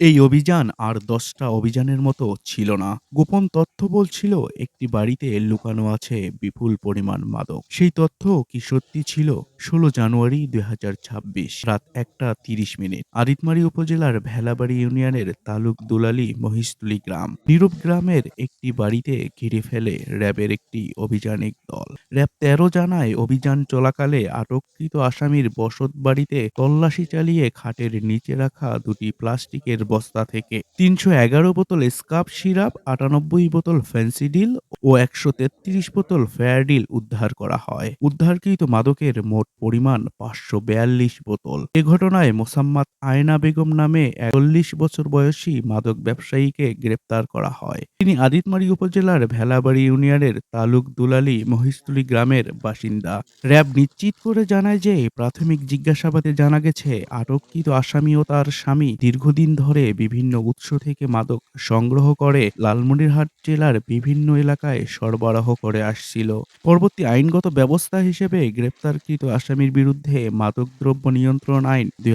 এই অভিযান আর দশটা অভিযানের মতো ছিল না। গোপন তথ্য বলছিল, একটি বাড়িতে লুকানো আছে বিপুল পরিমাণ মাদক। সেই তথ্য কি সত্যি ছিল? ষোলো জানুয়ারি দুই হাজার ছাব্বিশ, রাত একটা তিরিশ মিনিট, আরিতমারি উপজেলার ভেলাবাড়ি ইউনিয়নের তালুক দুলালি মহিষতুলি গ্রাম। নীরব গ্রামের একটি বাড়িতে ঘিরে ফেলে র্যাবের একটি অভিযানিক দল। র্যাব তেরো জানায়, অভিযান চলাকালে আটককৃত আসামির বসত বাড়িতে তল্লাশি চালিয়ে খাটের নিচে রাখা দুটি প্লাস্টিকের বস্তা থেকে তিনশো এগারো বোতল স্কাপ সিরাপ, আটানব্বই বোতল ফেন্সিডিল ও একশো তেত্রিশ বোতল ফেয়ারডিল উদ্ধার করা হয়। উদ্ধারকৃত মাদকের মোট পরিমাণ পাঁচশো বিয়াল্লিশ বোতল। এ ঘটনায় মোসাম্মদ আয়না বেগম নামে একচল্লিশ বছর বয়সী মাদক ব্যবসায়ীকে গ্রেপ্তার করা হয়। তিনি আদিতমারি উপজেলার ভেলাবাড়ি ইউনিয়নের তালুক দুলালি মহিষতুলি গ্রামের বাসিন্দা। র্যাব নিশ্চিত করে জানায় যে, প্রাথমিক জিজ্ঞাসাবাদে জানা গেছে, আটককৃত আসামি ও তার স্বামী দীর্ঘদিন ধরে বিভিন্ন উৎস থেকে মাদক সংগ্রহ করে লালমনিরহাট জেলার বিভিন্ন এলাকায় সরবরাহ করে আসছিল। পরবর্তী আইনগত ব্যবস্থা হিসেবে গ্রেপ্তারকৃত আসামির বিরুদ্ধে মাদকদ্রব্য নিয়ন্ত্রণ আইন দুই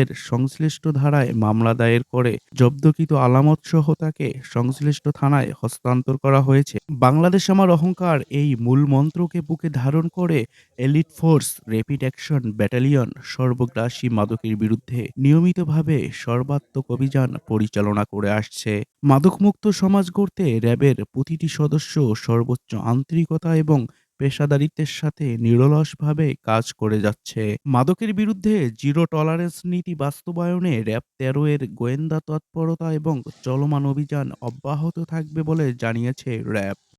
এর সংশ্লিষ্ট ধারায় মামলা দায়ের করে জব্দকৃত আলামত সহ তাকে সংশ্লিষ্ট থানায় হস্তান্তর করা হয়েছে। বাংলাদেশ আমার অহংকার এই মূল মন্ত্রকে বুকে ধারণ করে elite force rapid action battalion সর্বগ্রাসী মাদকের বিরুদ্ধে নিয়মিতভাবে সর্বাত্মক অভিযান পরিচালনা করে আসছে। মাদকমুক্ত সমাজ গড়তে র্যাবের প্রতিটি সদস্য সর্বোচ্চ আন্তরিকতা এবং পেশাদারিত্বের সাথে নিরলসভাবে কাজ করে যাচ্ছে। মাদকের বিরুদ্ধে জিরো টলারেন্স নীতি বাস্তবায়নে র্যাব তেরো এর গোয়েন্দা তৎপরতা এবং চলমান অভিযান অব্যাহত থাকবে বলে জানিয়েছে র্যাব।